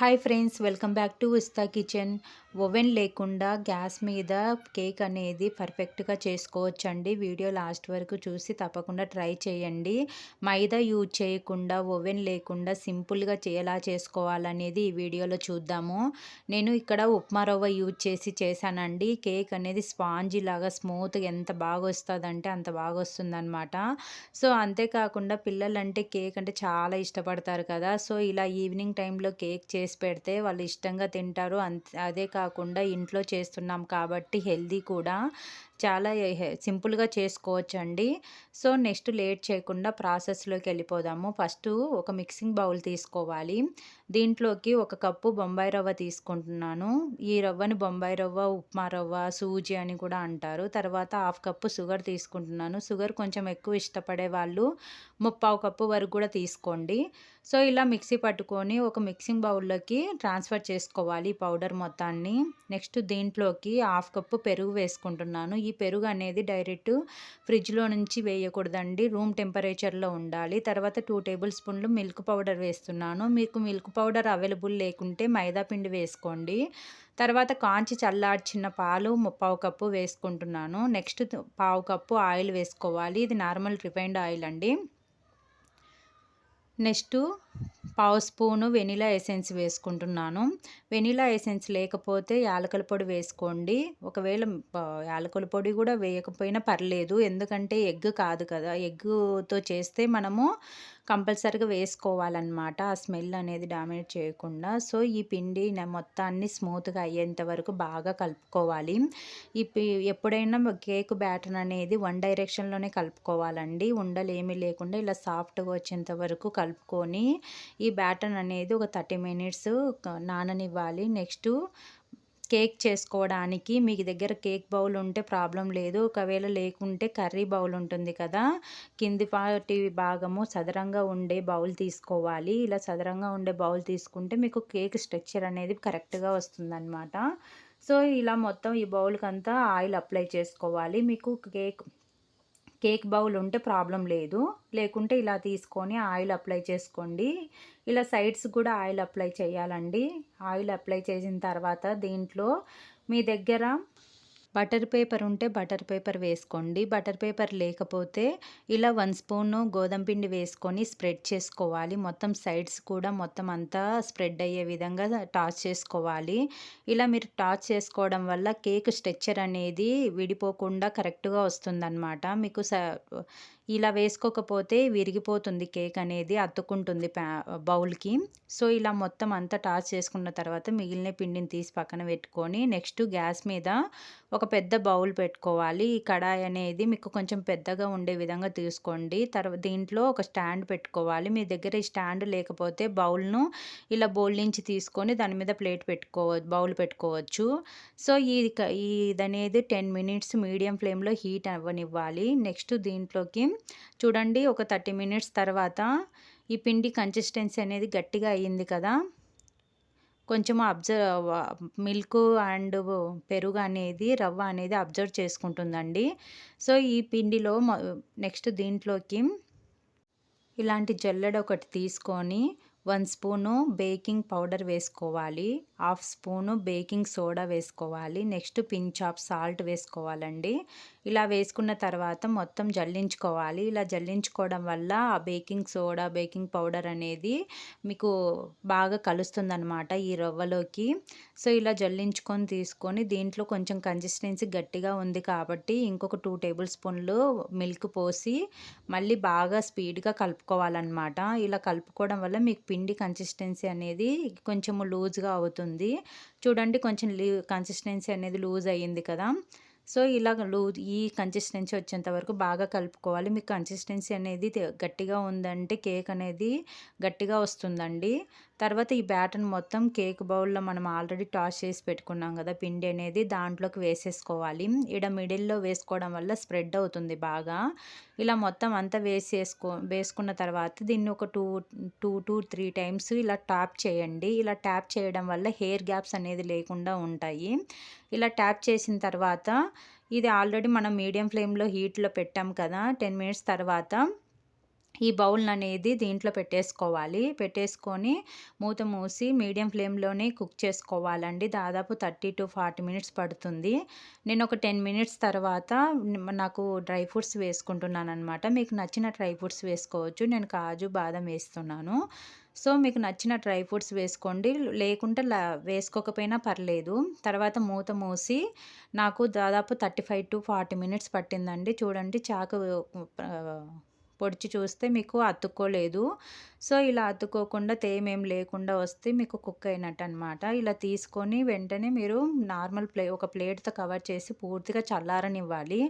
Hi friends welcome back to ఇస్తా kitchen oven లేకుండా gas మీద కేక్ అనేది పర్ఫెక్ట్గా చేసుకోవచ్చండి. వీడియో లాస్ట్ వరకు చూసి తప్పకుండా ట్రై చేయండి. మైదా యూజ్ చేయకుండా ఓవెన్ లేకుండా సింపుల్గా ఎలా చేసుకోవాలనేది ఈ వీడియోలో చూద్దాము. నేను ఇక్కడ ఉప్మా రవ్వ యూజ్ చేసి చేశానండి. కేక్ అనేది స్పాంజీ లాగా స్మూత్గా ఎంత బాగా వస్తుందంటే అంత బాగా వస్తుందన్నమాట. సో అంతేకాకుండా పిల్లలంటే కేక్ అంటే చాలా ఇష్టపడతారు కదా. సో ఇలా ఈవినింగ్ టైంలో కేక్ చేసి పెడితే వాళ్ళు ఇష్టంగా తింటారు. అదే కాకుండా ఇంట్లో చేస్తున్నాం కాబట్టి హెల్దీ కూడా. చాలా సింపుల్గా చేసుకోవచ్చండి. సో నెక్స్ట్ లేట్ చేయకుండా ప్రాసెస్లోకి వెళ్ళిపోదాము. ఫస్ట్ ఒక మిక్సింగ్ బౌల్ తీసుకోవాలి. దీంట్లోకి ఒక కప్పు బొంబాయి రవ్వ తీసుకుంటున్నాను. ఈ రవ్వని బొంబాయి రవ్వ ఉప్మా రవ్వ సూజీ అని కూడా అంటారు. తర్వాత హాఫ్ కప్పు షుగర్ తీసుకుంటున్నాను. షుగర్ కొంచెం ఎక్కువ ఇష్టపడే వాళ్ళు ముప్పావు కప్పు వరకు కూడా తీసుకోండి. సో ఇలా మిక్సీ పట్టుకొని ఒక మిక్సింగ్ బౌల్లోకి ట్రాన్స్ఫర్ చేసుకోవాలి పౌడర్ మొత్తాన్ని. నెక్స్ట్ దీంట్లోకి హాఫ్ కప్పు పెరుగు వేసుకుంటున్నాను. ఈ పెరుగు అనేది డైరెక్ట్ ఫ్రిడ్జ్లో నుంచి వేయకూడదండి. రూమ్ టెంపరేచర్లో ఉండాలి. తర్వాత టూ టేబుల్ స్పూన్లు మిల్క్ పౌడర్ వేస్తున్నాను. మీకు మిల్క్ పౌడర్ అవైలబుల్ లేకుంటే మైదా పిండి వేసుకోండి. తర్వాత కాంచి చల్లార్చిన పాలు పావు కప్పు వేసుకుంటున్నాను. నెక్స్ట్ పావు కప్పు ఆయిల్ వేసుకోవాలి. ఇది నార్మల్ రిఫైండ్ ఆయిల్ అండి. నెక్స్ట్ పావు స్పూను వెనిలా ఎసెన్స్ వేసుకుంటున్నాను. వెనిలా ఎసెన్స్ లేకపోతే యాలకల పొడి వేసుకోండి. ఒకవేళ యాలకల పొడి కూడా వేయకపోయినా పర్లేదు. ఎందుకంటే ఎగ్ కాదు కదా. ఎగ్గుతో చేస్తే మనము కంపల్సరీగా వేసుకోవాలన్నమాట. ఆ స్మెల్ అనేది డామినేట్ చేయకుండా. సో ఈ పిండి మొత్తాన్ని స్మూత్గా అయ్యేంత వరకు బాగా కలుపుకోవాలి. ఈ ఎప్పుడైనా కేక్ బ్యాటర్ అనేది వన్ డైరెక్షన్లోనే కలుపుకోవాలండి. ఉండలు ఏమీ లేకుండా ఇలా సాఫ్ట్గా వచ్చేంత వరకు కలుపుకొని ఈ బ్యాటర్ అనేది ఒక థర్టీ మినిట్స్ నాననివ్వాలి. నెక్స్ట్ కేక్ చేసుకోవడానికి మీకు దగ్గర కేక్ బౌల్ ఉంటే ప్రాబ్లం లేదు. ఒకవేళ లేకుంటే కర్రీ బౌల్ ఉంటుంది కదా. కింది పాటి భాగము సదరంగా ఉండే బౌల్ తీసుకోవాలి. ఇలా సదరంగా ఉండే బౌల్ తీసుకుంటే మీకు కేక్ స్ట్రక్చర్ అనేది కరెక్ట్గా వస్తుందన్నమాట. సో ఇలా మొత్తం ఈ బౌల్కి అంతా ఆయిల్ అప్లై చేసుకోవాలి. మీకు కేక్ కేక్ బౌల్ ఉంటే ప్రాబ్లం లేదు. లేకుంటే ఇలా తీసుకొని ఆయిల్ అప్లై చేసుకోండి. ఇలా సైడ్స్ కూడా ఆయిల్ అప్లై చేయాలండి. ఆయిల్ అప్లై చేసిన తర్వాత దీంట్లో మీ దగ్గర బటర్ పేపర్ ఉంటే బటర్ పేపర్ వేసుకోండి. బటర్ పేపర్ లేకపోతే ఇలా వన్ స్పూన్ గోధుమ పిండి వేసుకొని స్ప్రెడ్ చేసుకోవాలి. మొత్తం సైడ్స్ కూడా మొత్తం అంతా స్ప్రెడ్ అయ్యే విధంగా టాస్ చేసుకోవాలి. ఇలా మీరు టాస్ చేసుకోవడం వల్ల కేక్ స్ట్రెచ్చర్ అనేది విడిపోకుండా కరెక్ట్గా వస్తుందన్నమాట. మీకు స ఇలా వేసుకోకపోతే విరిగిపోతుంది కేక్ అనేది అత్తుకుంటుంది ప్యా బౌల్కి. సో ఇలా మొత్తం అంతా టాస్ చేసుకున్న తర్వాత మిగిలిన పిండిని తీసి పక్కన పెట్టుకొని నెక్స్ట్ గ్యాస్ మీద ఒక పెద్ద బౌల్ పెట్టుకోవాలి. ఈ కడాయి అనేది మీకు కొంచెం పెద్దగా ఉండే విధంగా తీసుకోండి. తర్వాత దీంట్లో ఒక స్టాండ్ పెట్టుకోవాలి. మీ దగ్గర ఈ స్టాండ్ లేకపోతే బౌల్ను ఇలా బౌల్ నుంచి తీసుకొని దాని మీద ప్లేట్ పెట్టుకో బౌల్ పెట్టుకోవచ్చు. సో ఇది ఇదనేది టెన్ మినిట్స్ మీడియం ఫ్లేమ్లో హీట్ అవ్వనివ్వాలి. నెక్స్ట్ దీంట్లోకి చూడండి ఒక థర్టీ మినిట్స్ తర్వాత ఈ పిండి కన్సిస్టెన్సీ అనేది గట్టిగా అయ్యింది కదా. కొంచెం అబ్జర్వ్ మిల్క్ అండ్ పెరుగు అనేది రవ్వ అనేది అబ్జర్వ్ చేసుకుంటుందండి. సో ఈ పిండిలో నెక్స్ట్ దీంట్లోకి ఇలాంటి జల్లెడ ఒకటి తీసుకొని వన్ స్పూను బేకింగ్ పౌడర్ వేసుకోవాలి. హాఫ్ స్పూను బేకింగ్ సోడా వేసుకోవాలి. నెక్స్ట్ పించ్ ఆఫ్ సాల్ట్ వేసుకోవాలండి. ఇలా వేసుకున్న తర్వాత మొత్తం జల్లించుకోవాలి. ఇలా జల్లించుకోవడం వల్ల ఆ బేకింగ్ సోడా బేకింగ్ పౌడర్ అనేది మీకు బాగా కలుస్తుందనమాట ఈ రవ్వలోకి. సో ఇలా జల్లించుకొని తీసుకొని దీంట్లో కొంచెం కన్సిస్టెన్సీ గట్టిగా ఉంది కాబట్టి ఇంకొక టూ టేబుల్ స్పూన్లు మిల్క్ పోసి మళ్ళీ బాగా స్పీడ్గా కలుపుకోవాలన్నమాట. ఇలా కలుపుకోవడం వల్ల మీకు పిండి కన్సిస్టెన్సీ అనేది కొంచెము లూజ్గా అవుతుంది. చూడండి కొంచెం లీ కన్సిస్టెన్సీ అనేది లూజ్ అయ్యింది కదా. సో ఇలా లూజ్ ఈ కన్సిస్టెన్సీ వచ్చేంత వరకు బాగా కలుపుకోవాలి. మీకు కన్సిస్టెన్సీ అనేది గట్టిగా ఉందంటే కేక్ అనేది గట్టిగా వస్తుందండి. తర్వాత ఈ బ్యాటర్ని మొత్తం కేక్ బౌల్లో మనం ఆల్రెడీ టాస్ చేసి పెట్టుకున్నాం కదా పిండి అనేది దాంట్లోకి వేసేసుకోవాలి. ఇక్కడ మిడిల్లో వేసుకోవడం వల్ల స్ప్రెడ్ అవుతుంది బాగా. ఇలా మొత్తం అంతా వేసేసుకో వేసుకున్న తర్వాత దీన్ని ఒక two two two three times ఇలా ట్యాప్ చేయండి. ఇలా ట్యాప్ చేయడం వల్ల హెయిర్ గ్యాప్స్ అనేది లేకుండా ఉంటాయి. ఇలా ట్యాప్ చేసిన తర్వాత ఇది ఆల్రెడీ మనం మీడియం ఫ్లేమ్లో హీట్లో పెట్టాం కదా టెన్ మినిట్స్ తర్వాత ఈ బౌల్ అనేది దీంట్లో పెట్టేసుకోవాలి. పెట్టేసుకొని మూత మూసి మీడియం ఫ్లేమ్లోనే కుక్ చేసుకోవాలండి. దాదాపు థర్టీ టు ఫార్టీ మినిట్స్ పడుతుంది. నేను ఒక టెన్ మినిట్స్ తర్వాత నాకు డ్రై ఫ్రూట్స్ వేసుకుంటున్నాను అనమాట మీకు నచ్చిన డ్రై ఫ్రూట్స్ వేసుకోవచ్చు. నేను కాజు బాదం వేస్తున్నాను. సో మీకు నచ్చిన డ్రై ఫ్రూట్స్ వేసుకోండి. లేకుంటే వేసుకోకపోయినా పర్లేదు. తర్వాత మూత మూసి నాకు దాదాపు thirty five to forty minutes పట్టిందండి. చూడండి చాకు పొడిచి చూస్తే మీకు అతుక్కోలేదు. సో ఇలా అతుక్కోకుండా తేమేం లేకుండా వస్తే మీకు కుక్ అయినట్టు అనమాట ఇలా తీసుకొని వెంటనే మీరు నార్మల్ ప్లే ఒక ప్లేట్తో కవర్ చేసి పూర్తిగా చల్లారనివ్వాలి.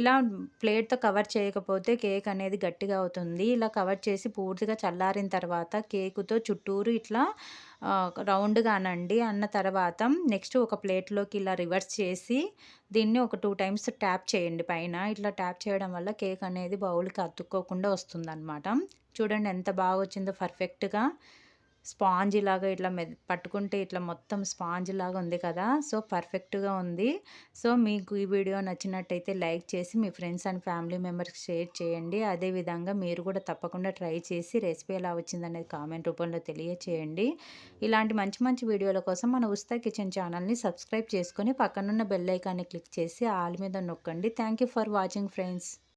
ఇలా ప్లేట్తో కవర్ చేయకపోతే కేక్ అనేది గట్టిగా అవుతుంది. ఇలా కవర్ చేసి పూర్తిగా చల్లారిన తర్వాత కేకుతో చుట్టూరు ఇట్లా రౌండ్గా అనండి అన్న తర్వాత నెక్స్ట్ ఒక ప్లేట్లోకి ఇలా రివర్స్ చేసి దీన్ని ఒక టూ టైమ్స్ ట్యాప్ చేయండి పైన. ఇట్లా ట్యాప్ చేయడం వల్ల కేక్ అనేది బౌల్కి అతుక్కోకుండా వస్తుందన్నమాట. చూడండి ఎంత బాగా వచ్చిందో పర్ఫెక్ట్గా. స్పాంజ్ లాగా ఇట్లా మె పట్టుకుంటే ఇట్లా మొత్తం స్పాంజ్ లాగా ఉంది కదా సో పర్ఫెక్ట్గా ఉంది. సో మీకు ఈ వీడియో నచ్చినట్టయితే లైక్ చేసి మీ ఫ్రెండ్స్ అండ్ ఫ్యామిలీ మెంబర్స్కి షేర్ చేయండి. అదేవిధంగా మీరు కూడా తప్పకుండా ట్రై చేసి రెసిపీ ఎలా వచ్చిందనేది కామెంట్ రూపంలో తెలియచేయండి. ఇలాంటి మంచి మంచి వీడియోల కోసం మన ఉస్తా కిచెన్ ఛానల్ని సబ్స్క్రైబ్ చేసుకొని పక్కనున్న బెల్ ఐకాన్ని క్లిక్ చేసి ఆల్ మీద నొక్కండి. Thank for watching friends.